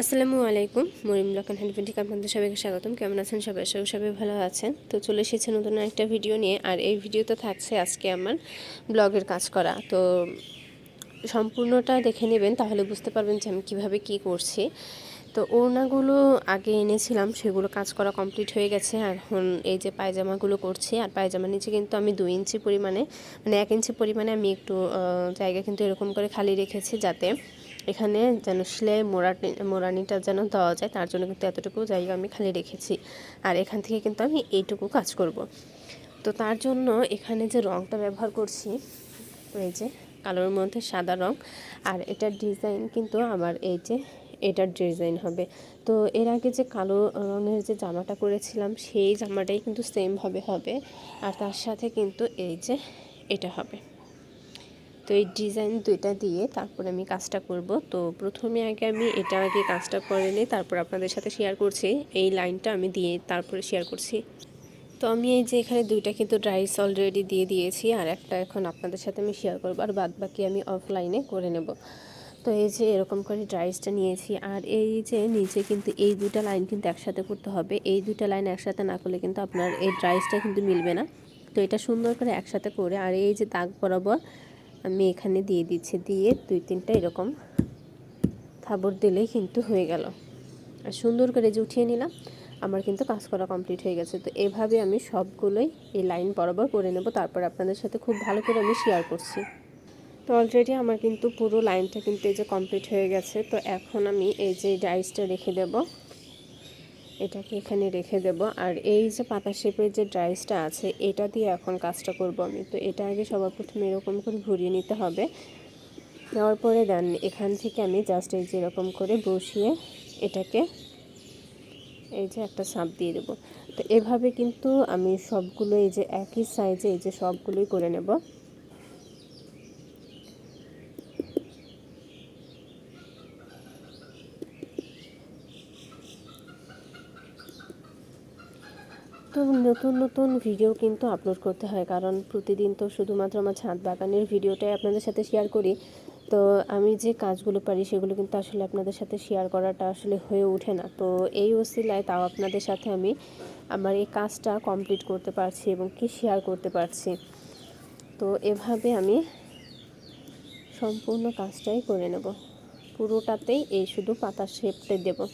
আসসালামু আলাইকুম, মরিম লকান হ্যান্ডপেন্টিক আপনাদের সবাইকে স্বাগতম। কেমন আছেন সবাই? সবাই সবাই ভালো আছেন। তো চলে এসেছে নতুন একটা ভিডিও নিয়ে, আর এই ভিডিওতে থাকছে আজকে আমার ব্লগের কাজ করা। তো সম্পূর্ণটা দেখে নেবেন, তাহলে বুঝতে পারবেন যে আমি কীভাবে কী করছি। তো ওড়নাগুলো আগে এনেছিলাম, সেগুলো কাজ করা কমপ্লিট হয়ে গেছে। এখন এই যে পায়জামাগুলো করছি, আর পায়জামার নিচে কিন্তু আমি দুই ইঞ্চি পরিমাণে মানে এক ইঞ্চি পরিমাণে আমি একটু জায়গা কিন্তু এরকম করে খালি রেখেছি যাতে এখানে যেন সেলাই মোড়ানি মোড়ানিটা যেন দেওয়া যায়, তার জন্য কিন্তু এতটুকু জায়গা আমি খালি রেখেছি। আর এখান থেকে কিন্তু আমি এইটুকু কাজ করব। তো তার জন্য এখানে যে রঙটা ব্যবহার করছি, এই যে কালোর মধ্যে সাদা রং, আর এটার ডিজাইন কিন্তু আমার এই যে এটার ডিজাইন হবে। তো এর আগে যে কালো রঙের যে জামাটা করেছিলাম, সেই জামাটাই কিন্তু সেমভাবে হবে, আর তার সাথে কিন্তু এই যে এটা হবে। তো এই ডিজাইন দুইটা দিয়ে তারপর আমি কাজটা করব। তো প্রথমে আগে আমি এটা আগে কাজটা করে নিই তারপর আপনাদের সাথে শেয়ার করছি। এই লাইনটা আমি দিয়ে তারপরে শেয়ার করছি। তো আমি এই যে এখানে দুইটা কিন্তু ড্রাইস অলরেডি দিয়ে দিয়েছি আর একটা এখন আপনাদের সাথে আমি শেয়ার করব আর বাদ বাকি আমি অফলাইনে করে নেব। তো এই যে এরকম করে ড্রাইসটা নিয়েছি আর এই যে নিচে কিন্তু এই দুটা লাইন কিন্তু একসাথে করতে হবে। এই দুটা লাইন একসাথে না করলে কিন্তু আপনার এই ড্রাইসটা কিন্তু মিলবে না। তো এটা সুন্দর করে একসাথে করে আর এই যে দাগ বরাবর আমি এখানে দিয়ে দিচ্ছি, দিয়ে দুই তিনটা এরকম থাবর দিলেই কিন্তু হয়ে গেল। আর সুন্দর করে যে উঠিয়ে নিলাম, আমার কিন্তু কাজ করা কমপ্লিট হয়ে গেছে। তো এভাবে আমি সবগুলোই এই লাইন বরাবর করে নেব। তারপর আপনাদের সাথে খুব ভালো করে আমি শেয়ার করছি। তো অলরেডি আমার কিন্তু পুরো লাইনটা কিন্তু এই যে কমপ্লিট হয়ে গেছে। তো এখন আমি এই যে ডাইসটা রেখে দেব। এটাকে এখানে রেখে দেব। আর এই যে পাতা শেপের যে ড্রাইসটা আছে, এটা দিয়ে এখন কাজটা করব আমি। তো এটা আগে সবার প্রথমে এরকম করে ঘুরিয়ে নিতে হবে। নেওয়ার পরে দেন এখান থেকে আমি জাস্ট এই যে এরকম করে বসিয়ে এটাকে এই যে একটা সাপ দিয়ে দেবো। তো এভাবে কিন্তু আমি সবগুলো এই যে একই সাইজে এই যে সবগুলোই করে নেব। তো নতুন নতুন ভিডিও কিন্তু আপলোড করতে হয়। কারণ প্রতিদিন তো শুধুমাত্র আমার ছাদ বাগানের ভিডিওটাই আপনাদের সাথে শেয়ার করি। তো আমি যে কাজগুলো পারি, সেগুলো কিন্তু আসলে আপনাদের সাথে শেয়ার করাটা আসলে হয়ে ওঠে না। তো এই ওসিলায় তাও আপনাদের সাথে আমি আমার এই কাজটা কমপ্লিট করতে পারছি এবং কি শেয়ার করতে পারছি। তো এভাবে আমি সম্পূর্ণ কাজটাই করে নেব। পুরোটাতেই এই শুধু পাতার শেপটা দেবো।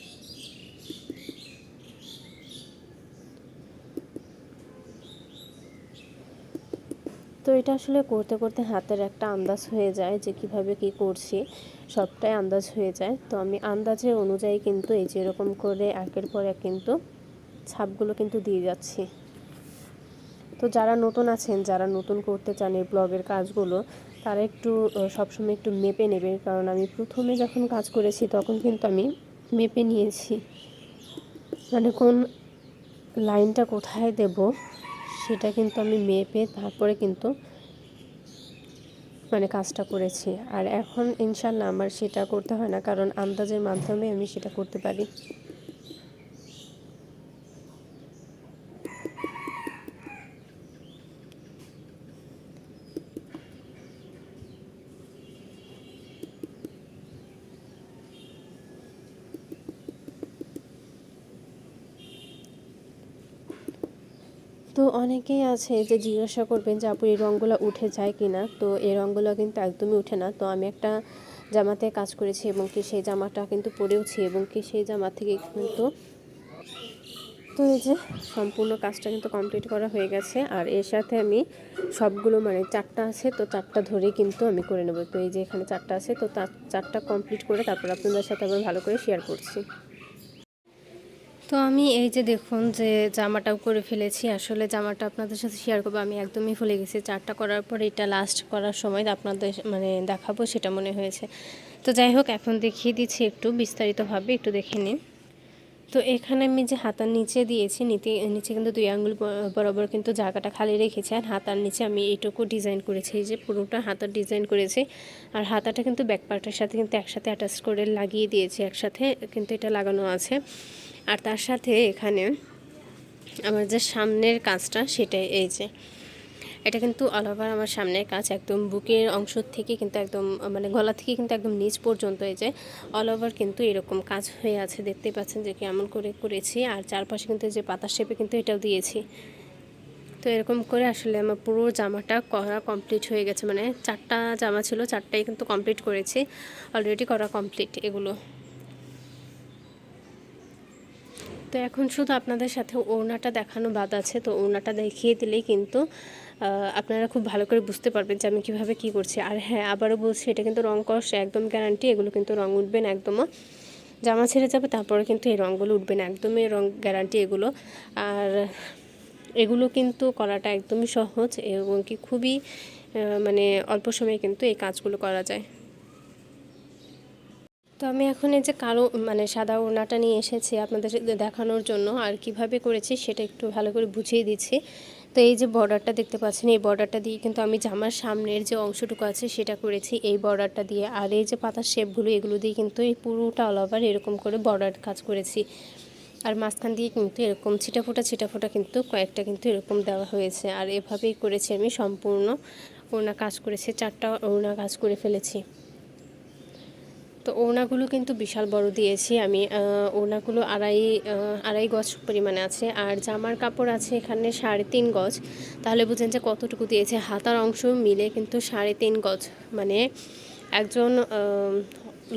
তো এটা আসলে করতে করতে হাতের একটা আন্দাজ হয়ে যায় যে কীভাবে কি করছি, সবটাই আন্দাজ হয়ে যায়। তো আমি আন্দাজের অনুযায়ী কিন্তু এই যে এরকম করে একের পর এক কিন্তু ছাপগুলো কিন্তু দিয়ে যাচ্ছি। তো যারা নতুন আছেন, যারা নতুন করতে চান এই ব্লগের কাজগুলো, তারা একটু সবসময় একটু মেপে নেবে কারণ আমি প্রথমে যখন কাজ করেছি, তখন কিন্তু আমি মেপে নিয়েছি। মানে কোন লাইনটা কোথায় দেব সেটা কিন্তু আমি মেপে তারপরে কিন্তু মানে কাজটা করেছি। আর এখন ইনশাল্লাহ আমার সেটা করতে হয় না, কারণ আন্দাজের মাধ্যমে আমি সেটা করতে পারি। তো অনেকেই আছে যে জিজ্ঞাসা করবেন যে, আপু, এই রঙগুলো উঠে যায় কি না তো এই রঙগুলো কিন্তু একদমই উঠে না। তো আমি একটা জামাতে কাজ করেছি এবং কি সেই জামাটা কিন্তু পরেওছি এবং কি সেই জামা থেকে কিন্তু তো এই যে সম্পূর্ণ কাজটা কিন্তু কমপ্লিট করা হয়ে গেছে। আর এর সাথে আমি সবগুলো মানে চারটা আছে, তো চারটা ধরে কিন্তু আমি করে নেব। তো এই যে এখানে চারটা আছে, তো চারটা কমপ্লিট করে তারপর আপনাদের সাথে আবার ভালো করে শেয়ার করছি। তো আমি এই যে দেখুন যে জামাটাও করে ফেলেছি, আসলে জামাটা আপনাদের সাথে শেয়ার করব। আমি একদমই ভুলে গেছি। চারটা করার পর এটা লাস্ট করার সময় আপনাদের মানে দেখাবো, সেটা মনে হয়েছে। তো যাই হোক, এখন দেখিয়ে দিচ্ছি একটু বিস্তারিতভাবে, একটু দেখে নিন। তো এখানে আমি যে হাতার নিচে দিয়েছি, নিতে, নিচে কিন্তু দুই আঙ্গুল বরাবর কিন্তু জায়গাটা খালি রেখেছি, আর হাতার নিচে আমি এইটুকু ডিজাইন করেছি। এই যে পুরোটা হাতার ডিজাইন করেছি, আর হাতাটা কিন্তু ব্যাক পার্টের সাথে কিন্তু একসাথে অ্যাটাচ করে লাগিয়ে দিয়েছি, একসাথে কিন্তু এটা লাগানো আছে। আর তার সাথে এখানে আমার যে সামনের কাজটা সেটাই এই যে, এটা কিন্তু অল ওভার আমার সামনের কাজ একদম বুকের অংশ থেকে কিন্তু একদম মানে গলা থেকে কিন্তু একদম নিচ পর্যন্ত এই যে অল ওভার কিন্তু এরকম কাজ হয়ে আছে। দেখতে পাচ্ছেন যে কেমন করে করেছি। আর চারপাশে কিন্তু যে পাতার শেপে কিন্তু এটাও দিয়েছি। তো এরকম করে আসলে আমার পুরো জামাটা করা কমপ্লিট হয়ে গেছে। মানে চারটা জামা ছিল, চারটাই কিন্তু কমপ্লিট করেছি। অলরেডি করা কমপ্লিট এগুলো। তো এখন শুধু আপনাদের সাথে ওড়নাটা দেখানো বাদ আছে, তো ওড়নাটা দেখিয়ে দিলেই কিন্তু আপনারা খুব ভালো করে বুঝতে পারবেন যে আমি কীভাবে কী করছি। আর হ্যাঁ আবারও বলছি, এটা কিন্তু রং কষ একদম গ্যারান্টি এগুলো কিন্তু রং উঠবে না একদমও। জামা ছেড়ে যাবে, তারপরে কিন্তু এই রঙগুলো উঠবে না, একদমই রং গ্যারান্টি এগুলো। আর এগুলো কিন্তু করাটা একদমই সহজ এবং কি খুবই মানে অল্প সময়ে কিন্তু এই কাজগুলো করা যায়। তো আমি এখন এই যে কালো মানে সাদা ওড়নাটা নিয়ে এসেছি আপনাদের দেখানোর জন্য আর কীভাবে করেছি সেটা একটু ভালো করে বুঝিয়ে দিচ্ছি। তো এই যে বর্ডারটা দেখতে পাচ্ছেন, এই বর্ডারটা দিয়ে কিন্তু আমি জামার সামনের যে অংশটুকু আছে সেটা করেছি এই বর্ডারটা দিয়ে। আর এই যে পাতার শেপগুলো এগুলো দিয়ে কিন্তু এই পুরোটা অল ওভার এরকম করে বর্ডার কাজ করেছি। আর মাঝখান দিয়ে কিন্তু এরকম ছিটাফোটা ছিটাফোটা কিন্তু কয়েকটা কিন্তু এরকম দেওয়া হয়েছে। আর এভাবেই করেছি আমি সম্পূর্ণ ওড়না কাজ করেছি, চারটা ওড়না কাজ করে ফেলেছি। তো ওড়নাগুলো কিন্তু বিশাল বড় দিয়েছি আমি। ওড়নাগুলো আড়াই আড়াই গজ পরিমাণে আছে। আর জামার কাপড় আছে এখানে সাড়ে তিন গজ। তাহলে বুঝেন যে কতটুকু দিয়েছে। হাতার অংশ মিলে কিন্তু সাড়ে তিন গজ। মানে একজন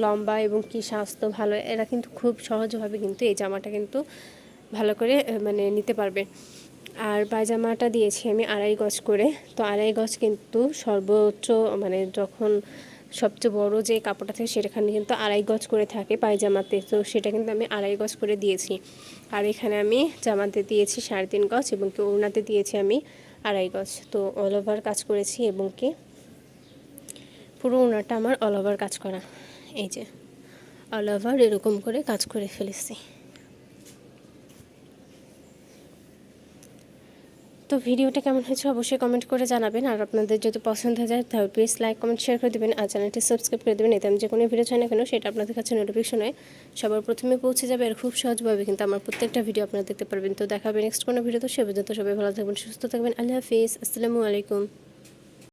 লম্বা এবং কি স্বাস্থ্য ভালো, এরা কিন্তু খুব সহজভাবে কিন্তু এই জামাটা কিন্তু ভালো করে মানে নিতে পারবে। আর পায়জামাটা দিয়েছি আমি আড়াই গজ করে। তো আড়াই গজ কিন্তু সর্বোচ্চ মানে যখন সবচেয়ে বড় যে কাপড়টা থাকে সেটাখানে কিন্তু আড়াই গজ করে থাকে পায়জামাতে। তো সেটা কিন্তু আমি আড়াই গজ করে দিয়েছি। আর এখানে আমি জামাতে দিয়েছি সাড়ে তিন গজ এবং কি ওড়নাতে দিয়েছি আমি আড়াই গজ। তো অল ওভার কাজ করেছি এবং কি পুরো ওড়নাটা আমার অল ওভার কাজ করা। এই যে অল ওভার এরকম করে কাজ করে ফেলেছি। তো ভিডিওটা কেমন হয়েছে অবশ্যই কমেন্ট করে জানাবেন। আর আপনাদের যদি পছন্দ হয়ে তাহলে প্লিজ লাইক কমেন্ট শেয়ার করে দেবেন। আর চ্যানেলটি সাবস্ক্রাইব করে দেবেন। এতে আমি যে কোনো ভিডিও চাই না কেন, সেটা আপনাদের কাছে নোটিফিকেশন হয়। সবার প্রথমে পৌঁছে যাবে আর খুব সহজভাবে কিন্তু আমার প্রত্যেকটা ভিডিও আপনারা দেখতে পারবেন। তো দেখাবে নেক্সট কোনো ভিডিও তো। সে পর্যন্ত সবাই ভালো থাকবেন, সুস্থ থাকবেন। আল্লাহ হাফিজ। আসসালামু আলাইকুম।